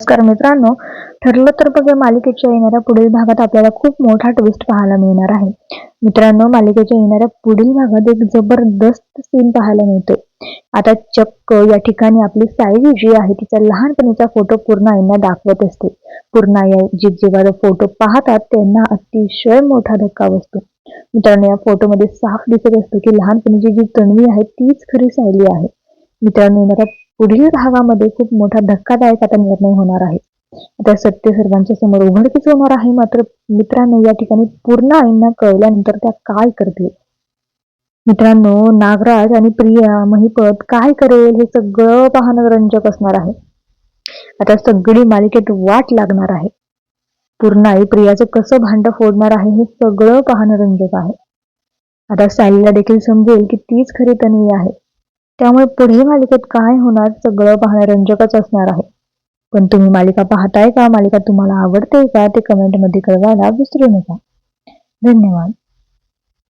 नमस्कार मित्रांनो ठरलं तर बघा मालिकेच्या येणाऱ्या पुढील भागात आपल्याला खूप मोठा ट्विस्ट पाहायला मिळणार आहे. मित्रांनो मालिकेच्या येणाऱ्या पुढील भागात एक जबरदस्त सीन पाहायला मिळतोय. आता चक्क या ठिकाणी आपली सायली जी आहे तिचा लहानपणीचा फोटो पूर्णाईंना दाखवत असते. पूर्णा या जी जेव्हा फोटो पाहतात त्यांना अतिशय मोठा धक्का बसतो. मित्रांनो या फोटोमध्ये साफ दिसत असतो की लहानपणीची जी तन्वी आहे तीच खरी सायली आहे. मित्रांनो येणाऱ्या पुढील भागामध्ये खूप मोठा धक्कादायक आता निर्णय होणार आहे. आता सत्य सर्वांच्या समोर उघडकीच होणार आहे. मात्र मित्रांनो या ठिकाणी पूर्ण आईंना कळल्यानंतर त्या काय करतील? मित्रांनो नागराज आणि प्रिया महिपत काय करेल हे सगळं पाहणं रंजक असणार आहे. आता सगळी मालिकेत वाट लागणार आहे. पूर्ण आई प्रियाचं कसं भांड फोडणार आहे हे सगळं पाहणं रंजक आहे. आता सायलीला देखील समजेल की तीच खरी तन्वी आहे. त्यामुळे पुढील मालिकेत काय होणार सगळं पाहणं रंजकच असणार आहे. पण तुम्ही मालिका पाहताय का? मालिका तुम्हाला आवडते का? ते कमेंटमध्ये कळवायला विसरू नका. धन्यवाद.